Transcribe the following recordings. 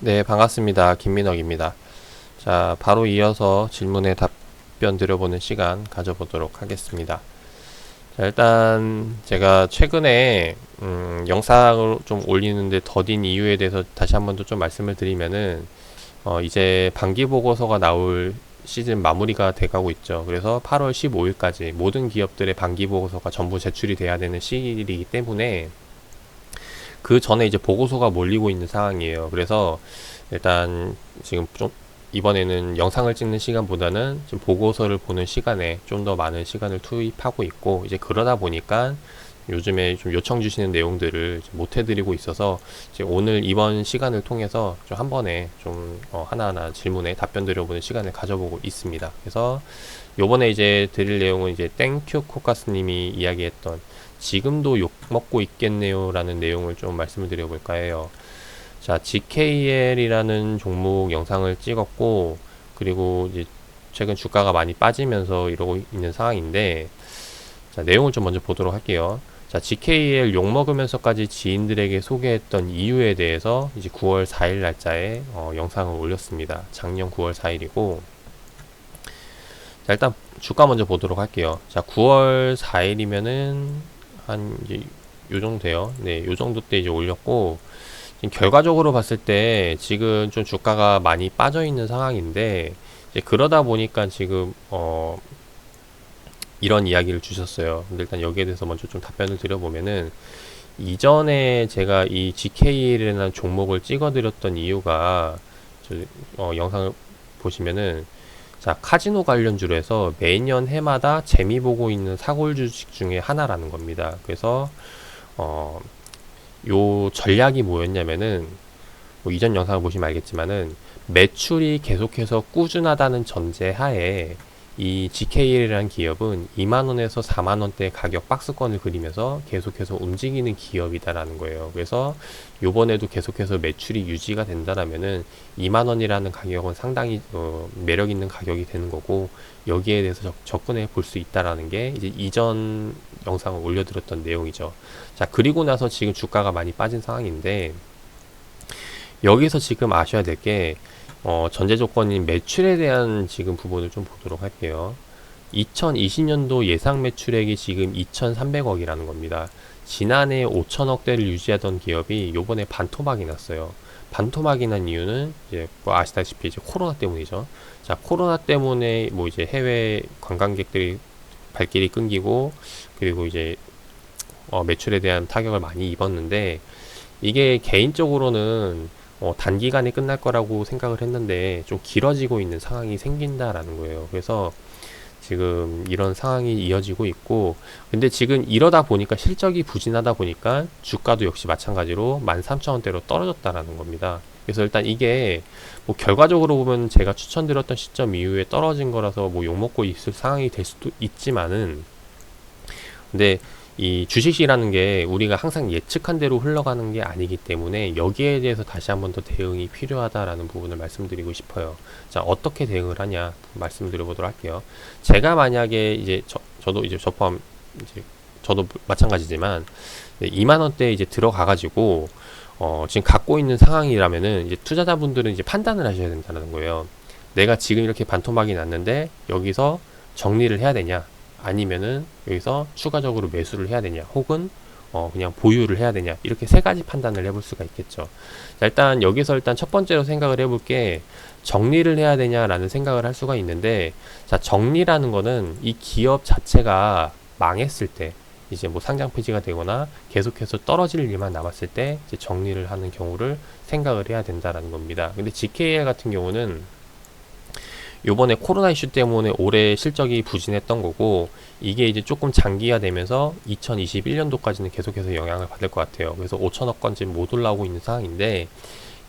네, 반갑습니다. 김민혁입니다. 자, 바로 이어서 질문에 답변 드려보는 시간 가져보도록 하겠습니다. 자, 일단 제가 최근에 음, 영상을 좀 올리는데 더딘 이유에 대해서 다시 한 번 더 좀 말씀을 드리면은 어, 이제 반기 보고서가 나올 시즌 마무리가 돼가고 있죠. 그래서 8월 15일까지 모든 기업들의 반기 보고서가 전부 제출이 돼야 되는 시기이기 때문에 그 전에 이제 보고서가 몰리고 있는 상황이에요. 그래서 일단 지금 좀 이번에는 영상을 찍는 시간보다는 좀 보고서를 보는 시간에 좀 더 많은 시간을 투입하고 있고 이제 그러다 보니까 요즘에 좀 요청 주시는 내용들을 못 해드리고 있어서 이제 오늘 이번 시간을 통해서 좀 한 번에 좀 어, 하나하나 질문에 답변 드려보는 시간을 가져보고 있습니다. 그래서 요번에 이제 드릴 내용은 이제 땡큐 코카스님이 이야기했던 지금도 욕 먹고 있겠네요 라는 내용을 좀 말씀을 드려볼까 해요. 자, GKL이라는 종목 영상을 찍었고 그리고 이제 최근 주가가 많이 빠지면서 이러고 있는 상황인데 자, 내용을 좀 먼저 보도록 할게요. 자, GKL 욕 먹으면서까지 지인들에게 소개했던 이유에 대해서 이제 9월 4일 날짜에 어, 영상을 올렸습니다. 작년 9월 4일이고 자, 일단 주가 먼저 보도록 할게요. 자, 9월 4일이면은 한 이제 요 정도 돼요. 네, 요 정도 때 이제 올렸고 결과적으로 봤을 때 지금 좀 주가가 많이 빠져 있는 상황인데 그러다 보니까 지금 어 이런 이야기를 주셨어요. 근데 일단 여기에 대해서 먼저 좀 답변을 드려보면은 이전에 제가 이 GKL이라는 종목을 찍어드렸던 이유가 저, 어, 영상을 보시면은 자 카지노 관련주로 해서 매년 해마다 재미 보고 있는 사골 주식 중에 하나라는 겁니다. 그래서 어, 요 전략이 뭐였냐면은 뭐 이전 영상을 보시면 알겠지만은 매출이 계속해서 꾸준하다는 전제 하에 이 GKL이라는 기업은 2만원에서 4만원대 가격 박스권을 그리면서 계속해서 움직이는 기업이다라는 거예요. 그래서 요번에도 계속해서 매출이 유지가 된다라면은 2만원이라는 가격은 상당히 어, 매력 있는 가격이 되는 거고 여기에 대해서 접, 접근해 볼 수 있다라는 게 이제 이전 영상을 올려드렸던 내용이죠. 자, 그리고 나서 지금 주가가 많이 빠진 상황인데 여기서 지금 아셔야 될게 어, 전제 조건인 매출에 대한 지금 부분을 좀 보도록 할게요. 2020년도 예상 매출액이 지금 2,300억이라는 겁니다. 지난해 5천억대를 유지하던 기업이 요번에 반토막이 났어요. 반토막이 난 이유는 이제 뭐 아시다시피 이제 코로나 때문이죠. 자, 코로나 때문에 뭐 이제 해외 관광객들이 발길이 끊기고 그리고 이제 어, 매출에 대한 타격을 많이 입었는데 이게 개인적으로는 어, 단기간에 끝날 거라고 생각을 했는데 좀 길어지고 있는 상황이 생긴다라는 거예요. 그래서 지금 이런 상황이 이어지고 있고 근데 지금 이러다 보니까 실적이 부진하다 보니까 주가도 역시 마찬가지로 13,000원대로 떨어졌다라는 겁니다. 그래서 일단 이게 뭐 결과적으로 보면 제가 추천드렸던 시점 이후에 떨어진 거라서 뭐 욕먹고 있을 상황이 될 수도 있지만은 근데 이 주식이라는 게 우리가 항상 예측한 대로 흘러가는 게 아니기 때문에 여기에 대해서 다시 한 번 더 대응이 필요하다라는 부분을 말씀드리고 싶어요. 자, 어떻게 대응을 하냐 말씀드려 보도록 할게요. 제가 만약에 이제 저, 저도 이제 저 포함 이제 저도 마찬가지지만 2만 원대 이제 들어가 가지고 어, 지금 갖고 있는 상황이라면은 이제 투자자분들은 이제 판단을 하셔야 된다는 거예요. 내가 지금 이렇게 반토막이 났는데 여기서 정리를 해야 되냐? 아니면은 여기서 추가적으로 매수를 해야 되냐 혹은 어 그냥 보유를 해야 되냐 이렇게 세 가지 판단을 해볼 수가 있겠죠. 자, 일단 여기서 일단 첫 번째로 생각을 해볼 게 정리를 해야 되냐라는 생각을 할 수가 있는데 자 정리라는 거는 이 기업 자체가 망했을 때 이제 뭐 상장 폐지가 되거나 계속해서 떨어질 일만 남았을 때 이제 정리를 하는 경우를 생각을 해야 된다라는 겁니다. 근데 GKL 같은 경우는 요번에 코로나 이슈 때문에 올해 실적이 부진했던 거고 이게 이제 조금 장기화 되면서 2021년도까지는 계속해서 영향을 받을 것 같아요. 그래서 5천억 건지 못 올라오고 있는 상황인데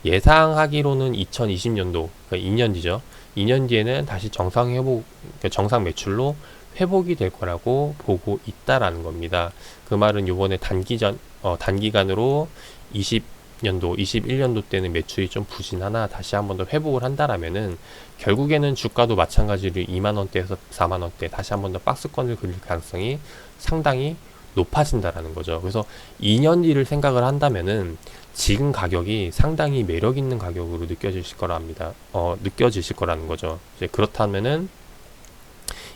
예상하기로는 2020년도 그러니까 2년 뒤죠. 2년 뒤에는 다시 정상 회복 그러니까 정상 매출로 회복이 될 거라고 보고 있다라는 겁니다. 그 말은 요번에 단기전 어, 단기간으로 20 년도 21년도 때는 매출이 좀 부진하나 다시 한번 더 회복을 한다라면은 결국에는 주가도 마찬가지로 2만 원대에서 4만 원대 다시 한번 더 박스권을 그릴 가능성이 상당히 높아진다라는 거죠. 그래서 2년 뒤를 생각을 한다면은 지금 가격이 상당히 매력 있는 가격으로 느껴지실 거라 합니다. 어, 느껴지실 거라는 거죠. 이제 그렇다면은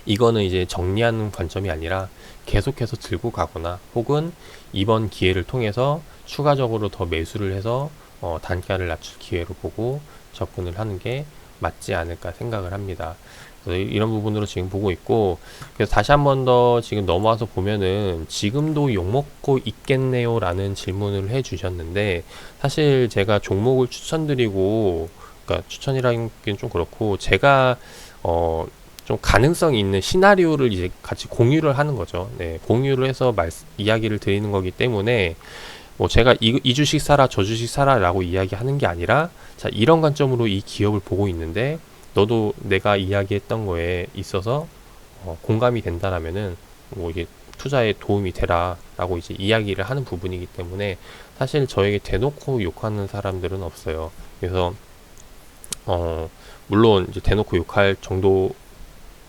이거는 이제 정리하는 관점이 아니라 계속해서 들고 가거나 혹은 이번 기회를 통해서 추가적으로 더 매수를 해서 어, 단가를 낮출 기회로 보고 접근을 하는 게 맞지 않을까 생각을 합니다. 그래서 이- 이런 부분으로 지금 보고 있고 그래서 다시 한 번 더 지금 넘어와서 보면은 지금도 욕먹고 있겠네요 라는 질문을 해 주셨는데 사실 제가 종목을 추천드리고 그러니까 추천이라기는 좀 그렇고 제가 어 좀 가능성이 있는 시나리오를 이제 같이 공유를 하는 거죠. 네, 공유를 해서 말, 이야기를 드리는 거기 때문에 뭐 제가 이, 이 주식 사라 저 주식 사라라고 이야기하는 게 아니라 자 이런 관점으로 이 기업을 보고 있는데 너도 내가 이야기했던 거에 있어서 어, 공감이 된다라면은 뭐 이게 투자에 도움이 되라라고 이제 이야기를 하는 부분이기 때문에 사실 저에게 대놓고 욕하는 사람들은 없어요. 그래서 어 물론 이제 대놓고 욕할 정도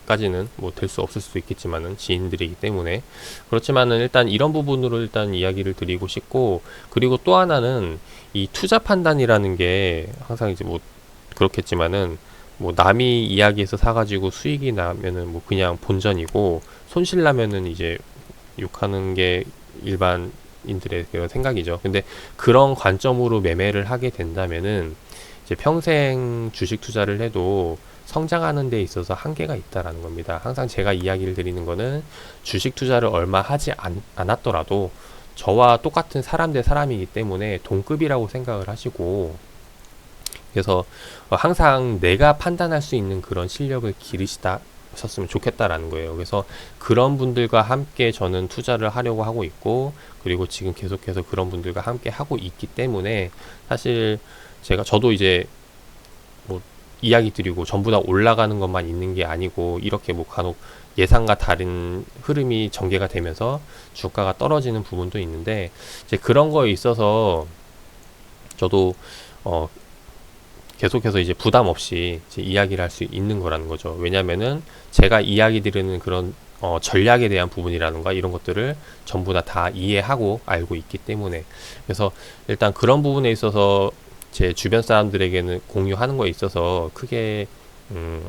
까지는 뭐 될 수 없을 수도 있겠지만은 지인들이기 때문에 그렇지만은 일단 이런 부분으로 일단 이야기를 드리고 싶고 그리고 또 하나는 이 투자 판단이라는 게 항상 이제 뭐 그렇겠지만은 뭐 남이 이야기해서 사가지고 수익이 나면은 뭐 그냥 본전이고 손실 나면은 이제 욕하는 게 일반인들의 그런 생각이죠. 근데 그런 관점으로 매매를 하게 된다면은 이제 평생 주식 투자를 해도 성장하는 데 있어서 한계가 있다라는 겁니다. 항상 제가 이야기를 드리는 거는 주식 투자를 얼마 하지 않, 않았더라도 저와 똑같은 사람 대 사람이기 때문에 동급이라고 생각을 하시고 그래서 어, 항상 내가 판단할 수 있는 그런 실력을 기르시다 셨으면 좋겠다라는 거예요. 그래서 그런 분들과 함께 저는 투자를 하려고 하고 있고 그리고 지금 계속해서 그런 분들과 함께 하고 있기 때문에 사실 제가 저도 이제 뭐 이야기 드리고 전부 다 올라가는 것만 있는 게 아니고 이렇게 뭐 간혹 예상과 다른 흐름이 전개가 되면서 주가가 떨어지는 부분도 있는데 이제 그런 거에 있어서 저도 어 계속해서 이제 부담 없이 이제 이야기를 할 수 있는 거라는 거죠. 왜냐면은 제가 이야기 드리는 그런 어, 전략에 대한 부분이라든가 이런 것들을 전부 다 다 이해하고 알고 있기 때문에 그래서 일단 그런 부분에 있어서 제 주변 사람들에게는 공유하는 거에 있어서 크게 음,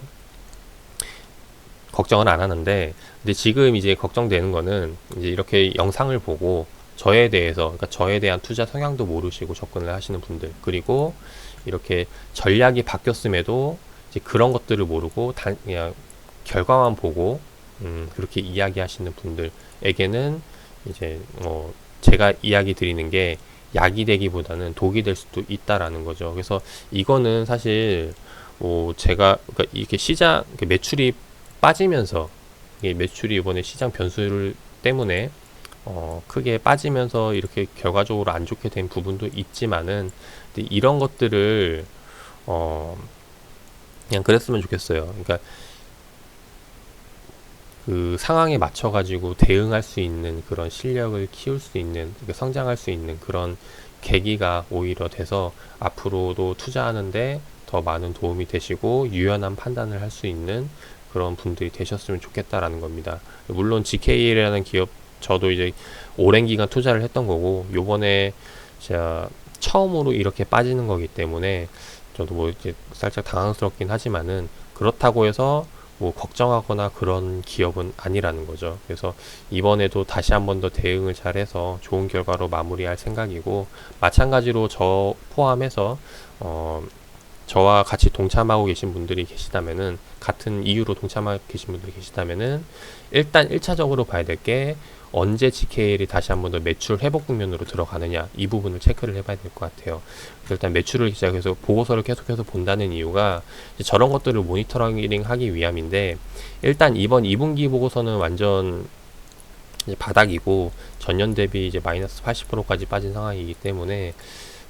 걱정은 안 하는데 근데 지금 이제 걱정되는 거는 이제 이렇게 영상을 보고 저에 대해서 그러니까 저에 대한 투자 성향도 모르시고 접근을 하시는 분들 그리고 이렇게 전략이 바뀌었음에도 이제 그런 것들을 모르고 단 그냥 결과만 보고 음, 그렇게 이야기하시는 분들에게는 이제 뭐 제가 이야기 드리는 게 약이 되기보다는 독이 될 수도 있다라는 거죠. 그래서 이거는 사실 뭐 제가 그러니까 이렇게 시장 매출이 빠지면서 매출이 이번에 시장 변수를 때문에 어, 크게 빠지면서 이렇게 결과적으로 안 좋게 된 부분도 있지만은 이런 것들을 어, 그냥 그랬으면 좋겠어요. 그러니까 그 상황에 맞춰 가지고 대응할 수 있는 그런 실력을 키울 수 있는 그러니까 성장할 수 있는 그런 계기가 오히려 돼서 앞으로도 투자하는데 더 많은 도움이 되시고 유연한 판단을 할 수 있는 그런 분들이 되셨으면 좋겠다라는 겁니다. 물론 GK라는 기업 저도 이제 오랜 기간 투자를 했던 거고 요번에 제가 처음으로 이렇게 빠지는 거기 때문에 저도 뭐 이제 살짝 당황스럽긴 하지만은 그렇다고 해서 뭐 걱정하거나 그런 기업은 아니라는 거죠. 그래서 이번에도 다시 한 번 더 대응을 잘해서 좋은 결과로 마무리할 생각이고 마찬가지로 저 포함해서 어 저와 같이 동참하고 계신 분들이 계시다면은 같은 이유로 동참하고 계신 분들이 계시다면은 일단 1차적으로 봐야 될 게 언제 GKL이 다시 한 번 더 매출 회복 국면으로 들어가느냐 이 부분을 체크를 해봐야 될 것 같아요. 일단 매출을 시작해서 보고서를 계속해서 본다는 이유가 저런 것들을 모니터링 하기 위함인데 일단 이번 2분기 보고서는 완전 바닥이고 전년 대비 이제 마이너스 80%까지 빠진 상황이기 때문에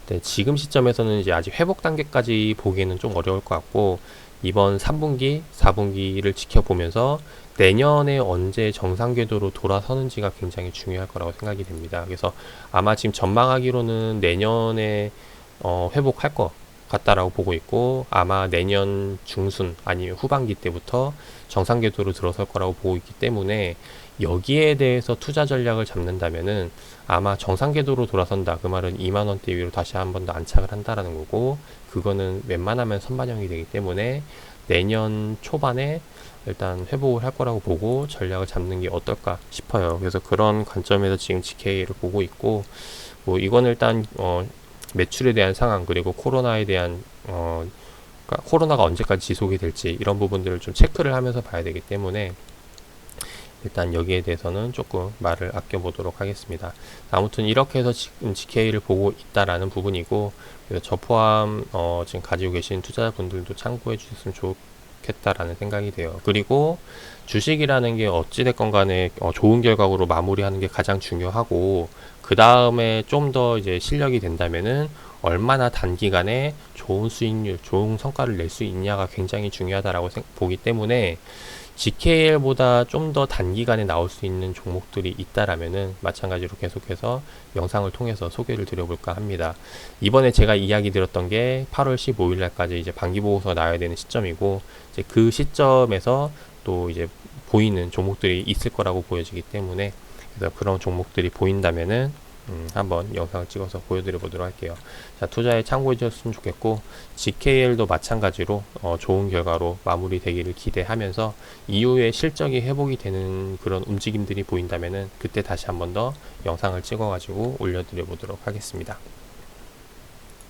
네, 지금 시점에서는 이제 아직 회복 단계까지 보기에는 좀 어려울 것 같고 이번 3분기, 4분기를 지켜보면서 내년에 언제 정상 궤도로 돌아서는지가 굉장히 중요할 거라고 생각이 됩니다. 그래서 아마 지금 전망하기로는 내년에 어, 회복할 것 같다라고 보고 있고 아마 내년 중순 아니면 후반기 때부터 정상 궤도로 들어설 거라고 보고 있기 때문에 여기에 대해서 투자 전략을 잡는다면은 아마 정상 궤도로 돌아선다. 그 말은 2만 원대 위로 다시 한 번 더 안착을 한다라는 거고 그거는 웬만하면 선반영이 되기 때문에 내년 초반에 일단 회복을 할 거라고 보고 전략을 잡는 게 어떨까 싶어요. 그래서 그런 관점에서 지금 GK를 보고 있고 뭐 이건 일단 어 매출에 대한 상황 그리고 코로나에 대한 어 그러니까 코로나가 언제까지 지속이 될지 이런 부분들을 좀 체크를 하면서 봐야 되기 때문에 일단 여기에 대해서는 조금 말을 아껴보도록 하겠습니다. 아무튼 이렇게 해서 지금 GK를 보고 있다라는 부분이고 저 포함 어 지금 가지고 계신 투자자분들도 참고해 주셨으면 좋겠다라는 생각이 돼요. 그리고 주식이라는 게 어찌됐건 간에 어 좋은 결과로 마무리하는 게 가장 중요하고 그 다음에 좀 더 이제 실력이 된다면은 얼마나 단기간에 좋은 수익률, 좋은 성과를 낼 수 있냐가 굉장히 중요하다라고 생- 보기 때문에 GKL보다 좀 더 단기간에 나올 수 있는 종목들이 있다라면은 마찬가지로 계속해서 영상을 통해서 소개를 드려볼까 합니다. 이번에 제가 이야기 드렸던 게 8월 15일 날까지 이제 반기 보고서가 나와야 되는 시점이고 이제 그 시점에서 또 이제 보이는 종목들이 있을 거라고 보여지기 때문에 그래서 그런 종목들이 보인다면은 음, 한번 영상을 찍어서 보여드려 보도록 할게요. 자, 투자에 참고해 주셨으면 좋겠고, GKL도 마찬가지로 어, 좋은 결과로 마무리 되기를 기대하면서 이후에 실적이 회복이 되는 그런 움직임들이 보인다면은 그때 다시 한번 더 영상을 찍어 가지고 올려드려 보도록 하겠습니다.